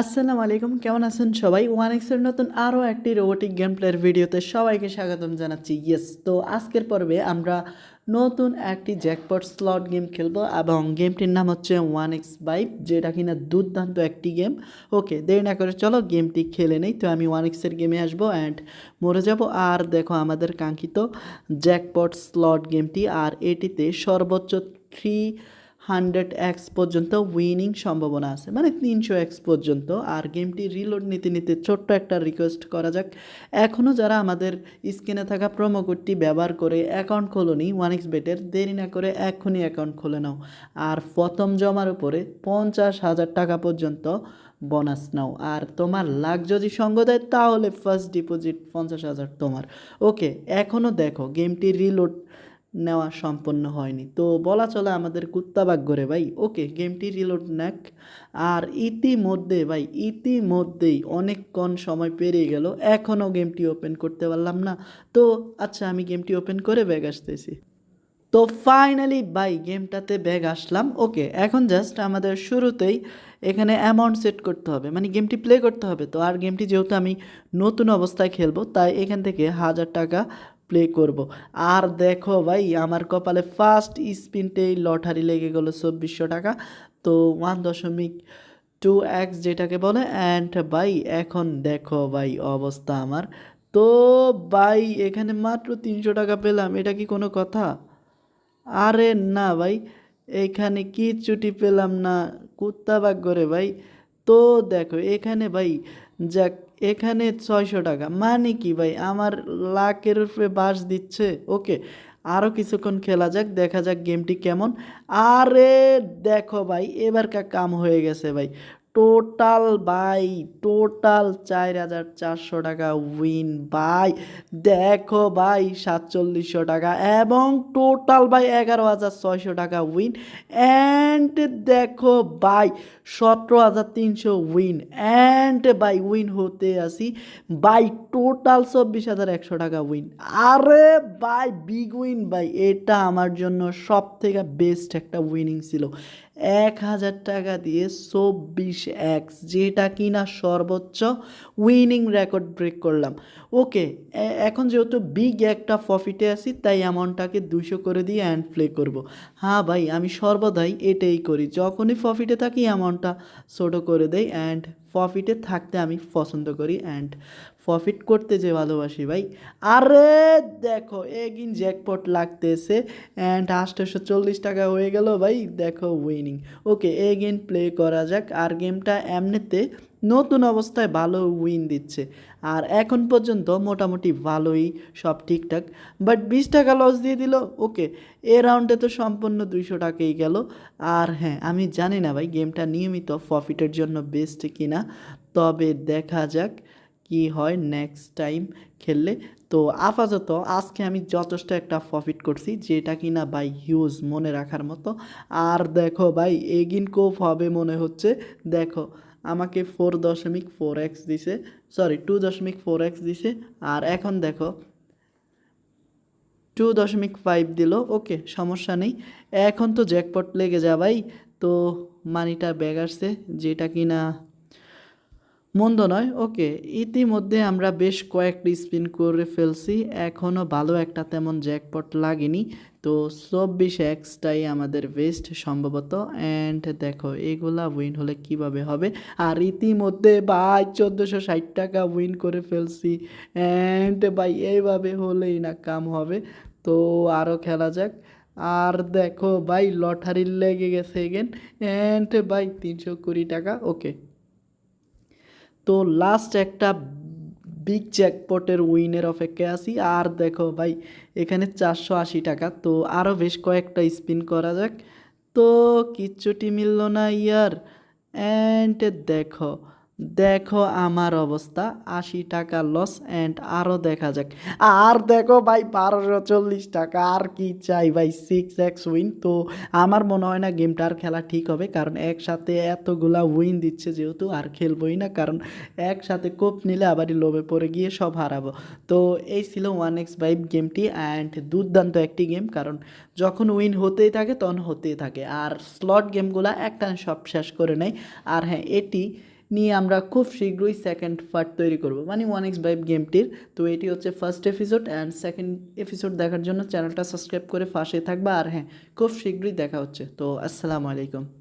আসসালামু আলাইকুম, কেমন আছেন সবাই? ওয়ান এক্সের নতুন আরও একটি রোবোটিক গেম প্লেয়ার ভিডিওতে সবাইকে স্বাগতম জানাচ্ছি। ইয়েস তো আজকের পর্বে আমরা নতুন একটি জ্যাকপট স্লট গেম খেলব এবং গেমটির নাম হচ্ছে ওয়ান এক্স বাইপ যেটা কিনা দুর্দান্ত একটি গেম ওকে দেরি না করে চলো গেমটি খেলে নেই, তো আমি ওয়ান এক্সের গেমে আসব অ্যান্ড মরে যাব। আর দেখো আমাদের কাঙ্ক্ষিত জ্যাকপট স্লট গেমটি আর এটিতে সর্বোচ্চ থ্রি হান্ড্রেড এক্স পর্যন্ত উইনিং সম্ভাবনা আছে। মানে তিনশো এক্স পর্যন্ত। আর গেমটি রিলোড নিতে নিতে ছোট্ট একটা রিকোয়েস্ট করা যাক। এখনও যারা আমাদের স্ক্রিনে থাকা প্রোমো কোডটি ব্যবহার করে অ্যাকাউন্ট খোলনি ওয়ান এক্স বেটের, দেরি না করে এখনই অ্যাকাউন্ট খুলে নাও। আর প্রথম জমার উপরে পঞ্চাশ হাজার টাকা পর্যন্ত বোনাস নাও। আর তোমার লাখ যদি সঙ্গ দেয়, তাহলে ফার্স্ট ডিপোজিট পঞ্চাশ হাজার তোমার। ওকে এখনও দেখো, গেমটি রিলোড নেওয়া সম্পন্ন হয়নি। তো বলা চলে আমাদের কুত্তা করে ভাই। ওকে, গেমটি রিলোড নেক। আর ইতিমধ্যে ভাই, ইতিমধ্যেই অনেকক্ষণ সময় পেরিয়ে গেল। এখনও গেমটি ওপেন করতে পারলাম না। তো আচ্ছা আমি গেমটি ওপেন করে ব্যাগ আসতেছি। তো ফাইনালি বাই গেমটাতে ব্যাগ আসলাম। ওকে, এখন জাস্ট আমাদের শুরুতেই এখানে অ্যামাউন্ট সেট করতে হবে। মানে গেমটি প্লে করতে হবে। তো আর গেমটি যেহেতু আমি নতুন অবস্থায় খেলব, তাই এখান থেকে হাজার টাকা প্লে করব। আর দেখো ভাই, আমার কপালে ফার্স্ট স্পিনটেই লটারি লেগে গেলো চব্বিশশো টাকা। তো ওয়ান দশমিক টু এক্স যেটাকে বলে অ্যান্ড ভাই, এখন দেখো ভাই অবস্থা আমার। তো ভাই, এখানে মাত্র তিনশো টাকা পেলাম, এটা কি কোনো কথা? আরে না ভাই, এখানে কিচ্ছুটি পেলাম না, কুত্তা বাগ করে ভাই। তো দেখো, এখানে ভাই, যাক এখানে ছয়শো টাকা। মানে কি ভাই? আমার লাখের উপরে বাস দিচ্ছে। ওকে আরও কিছুক্ষণ খেলা যাক, দেখা যাক গেমটি কেমন। আরে দেখো ভাই এবারকার কাম হয়ে গেছে ভাই। টোটাল বাই টোটাল চার হাজার চারশো টাকা উইন বাই দেখো ভাই, সাতচল্লিশশো টাকা এবং টোটাল বাই এগারো হাজার ছয়শো টাকা উইন অ্যান্ড দেখো বাই সতেরো হাজার তিনশো উইন অ্যান্ড বাই উইন হতে আসি বাই টোটাল চব্বিশ হাজার একশো টাকা উইন আরে বাই বিগ উইন বাই এটা আমার জন্য সব থেকে বেস্ট একটা উইনিং ছিল। এক হাজার টাকা দিয়ে চব্বিশ এক্স, যেটা কিনা সর্বোচ্চ উইনিং রেকর্ড ব্রেক করলাম। ওকে এখন যেহেতু বিগ একটা প্রফিটে আছি, তাই অ্যামাউন্টটাকে দুশো করে দিয়ে অ্যান্ড প্লে করব। হ্যাঁ ভাই, আমি সর্বদাই এটাই করি। যখনই প্রফিটে থাকি অ্যামাউন্টটা ছোটো করে দেই অ্যান্ড প্রফিটে থাকতে আমি পছন্দ করি অ্যান্ড প্রফিট করতে যে ভালোবাসি ভাই। আরে দেখো, এগিন জ্যাকপট লাগতেছে অ্যান্ড আটশোশো চল্লিশ টাকা হয়ে গেল ভাই, দেখো উইনিং ওকে এগেন প্লে করা যাক, আর গেমটা এমনিতে নতুন অবস্থায় ভালো উইন দিচ্ছে। আর এখন পর্যন্ত মোটামুটি ভালোই, সব ঠিকঠাক। বাট বিশ টাকা লস দিয়ে দিল ওকে এ রাউন্ডে তো সম্পূর্ণ দুইশো টাকাই গেল। আর হ্যাঁ আমি জানি না ভাই গেমটা নিয়মিত প্রফিটের জন্য বেস্ট কিনা। তবে দেখা যাক। কি হয় নেক্সট টাইম খেললে। তো আপাতত আজকে আমি যথেষ্ট একটা প্রফিট করছি, যেটা কিনা ভাই হিউজ মনে রাখার মতো। আর দেখো ভাই, এগিন কোপ হবে মনে হচ্ছে। দেখো, আমাকে ফোর দশমিক ফোর এক্স দিছে সরি টু দশমিক ফোর এক্স দিছে। আর এখন দেখো টু দশমিক ফাইভ দিল ওকে সমস্যা নেই। এখন তো জ্যাকপট লেগে যা ভাই। তো মানিটা ব্যাগ আসছে, যেটা কিনা মন্দ নয়। ওকে, ইতিমধ্যে আমরা বেশ কয়েকটি স্পিন করে ফেলছি। এখনও ভালো একটা তেমন জ্যাকপট লাগেনি। তো চব্বিশ এক্সটাই আমাদের বেস্ট সম্ভবত। অ্যান্ড দেখো, এগুলা উইন হলে কীভাবে হবে? আর ইতিমধ্যে ভাই, চোদ্দোশো ষাট টাকা উইন করে ফেলছি। অ্যান্ড ভাই এইভাবে হলেই না কাম হবে। তো আরও খেলা যাক। আর দেখো ভাই, লটারি লেগে গেছে এগেন অ্যান্ড ভাই, তিনশো কুড়ি টাকা। ওকে। তো লাস্ট একটা বিগ জ্যাকপটের উইনের অপেক্ষায় আছি আর দেখো ভাই, এখানে চারশো আশি টাকা। তো আরও বেশ কয়েকটা স্পিন করা যাক। তো কিচ্ছুটি মিলল না ইয়ার। অ্যান্ড দেখো দেখো আমার অবস্থা, আশি টাকা লস অ্যান্ড আরও দেখা যাক। আর দেখো ভাই, বারোশো চল্লিশ টাকা, আর কি চাই ভাই সিক্স এক্স উইন তো আমার মনে হয় না গেমটা আর খেলা ঠিক হবে, কারণ একসাথে এতগুলা উইন দিচ্ছে যেহেতু আর খেলবোই না, কারণ একসাথে কোপ নিলে আবারই লোভে পড়ে গিয়ে সব হারাবো। তো এই ছিল ওয়ান এক্স বাইভ গেমটি অ্যান্ড দুর্দান্ত একটি গেম কারণ যখন উইন হতেই থাকে তখন হতেই থাকে। আর স্লট গেমগুলা একটা সব শেষ করে নেয়। আর হ্যাঁ এটি নিয়ে আমরা খুব শীঘ্রই সেকেন্ড পার্ট তৈরি করব। মানে ওয়ান এক্স বাইভ গেমটির তো এটি হচ্ছে first episode and second episode দেখার জন্য চ্যানেলটা সাবস্ক্রাইব করে ফাঁসে থাকবা। আর হ্যাঁ খুব শীঘ্রই দেখা হচ্ছে। তো আসসালামু আলাইকুম।